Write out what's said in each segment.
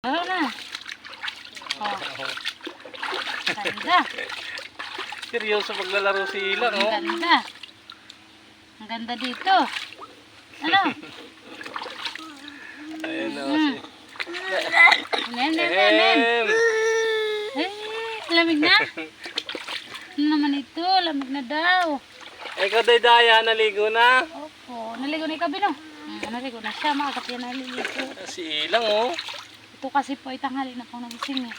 Ano na? Oh, ganda. Seryoso paglalaro si Ilang, Ang oh. ganda. Ang ganda dito. Ano? Ayan na kasi. Nem, nem. Ehem! Eh, lamig na. Ano naman ito? Lamig na daw. Ikaw day daya, naligo na. Opo, naligo na ikaw, Bino. Hmm, naligo na siya, mga kapya naligo. Si Ilang, oh. Ito kasi po ay tanghali na pong nagising eh.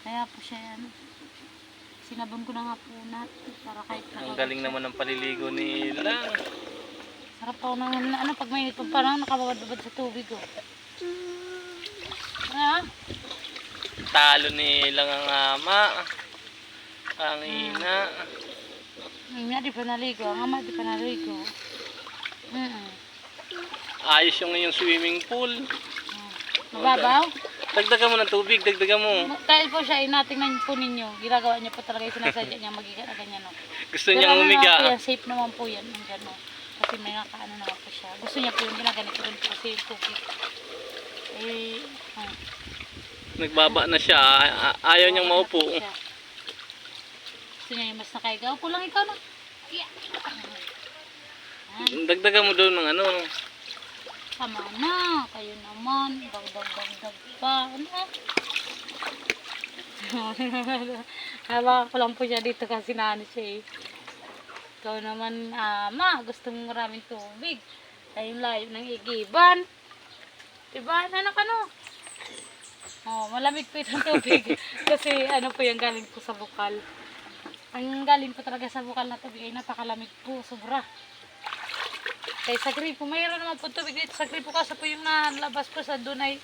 Kaya po siya yan. Sinabon ko na nga po natin para kahit Ang galing naman ng paliligo ni Ilang. Sarap po ng ano pag may pag parang nakababad-babad sa tubig oh. Ah, Talo ni Ilang ang ama. Ang ina. hindi na di pa naligo. Ang ama di pa naligo. Mm Ayos yung iyong swimming pool. Mababaw? Dagdagan mo ng tubig, dagdagan mo. Dahil po siya, inatingnan po ninyo. Ginagawa niya po talaga yung sinasadya niya magiga na ganyan. No? Gusto niyang ano po umiga. yan, safe naman po yan. Ang gano'n. Kasi may nakaano naman po siya. Gusto niya po yung ginaganito rin po kasi yung tubig. Eh, oh. Nagbaba na siya. Ayaw niyang maupo. Gusto niya yung mas nakaiga. Upo lang ikaw na. Yeah. Ah, Dagdagan mo doon ng ano. Tama na. Kayo naman. Dagdag, dagdag pa. Ano? Hawakan ko lang po siya dito kasi naano siya eh. Ikaw naman, ama, gusto mo maraming tubig. Ayun layo ng igiban. Diba, anak ano? Oh, malamig po itong tubig. kasi ano po yung galing po sa bukal. Ang galing po talaga sa bukal na tubig ay napakalamig po, sobra. Kaya sa gripo, mayroon naman po tubig dito sa gripo kasi po yung nalabas po sa doon ay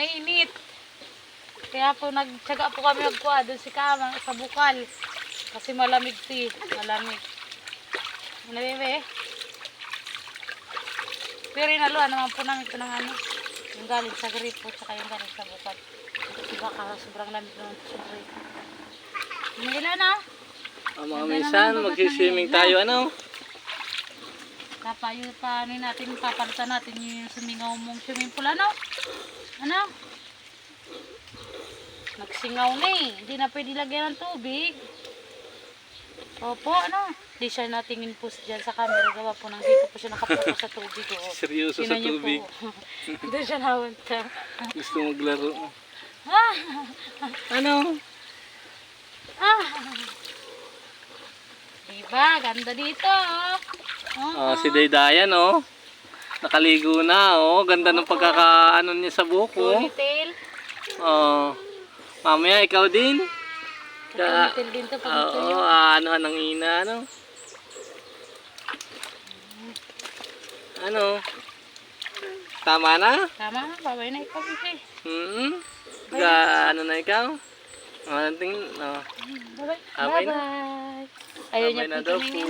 mainit. Kaya po nagtsaga po kami magkuha doon si Kama sa bukal. Kasi malamig si, malamig. Ano bebe? Pero inaluan naman po namin ito ng ano, yung galing sa gripo tsaka yung galing sa bukal. Kasi baka sobrang lamig naman po sa gripo. Ano ilan na? Ah, mga minsan, magsiswimming tayo. Ano? Papayo pa ano natin, papalitan natin yung sumingaw mong swimming pool, ano? Ano? Nagsingaw na eh. Hindi na pwede lagyan ng tubig. Opo, ano? Hindi siya natingin po dyan sa camera. Gawa po nang dito po siya nakapokus sa tubig. Oh. Seryoso sa Tingnan niyo tubig. Doon siya nawanta. Gusto maglaro. Ah! Ano? Ah! Diba? Ganda dito. Oh. Oh, Oh, si Daydayan, oh. Nakaligo na, oh. Ganda ng pagkakaano niya sa buhok, oh. Ponytail. Oh. Mamaya, ikaw din. Ka Ponytail din to pag Oo, ano, anong ina, ano? Ano? Tama na? Tama, babay na ikaw, Bibi. Hmm? Ga, ano na ikaw? Ano tingin? Oh. Bye-bye. Abay na. Bye-bye. Ayaw niya na daw po.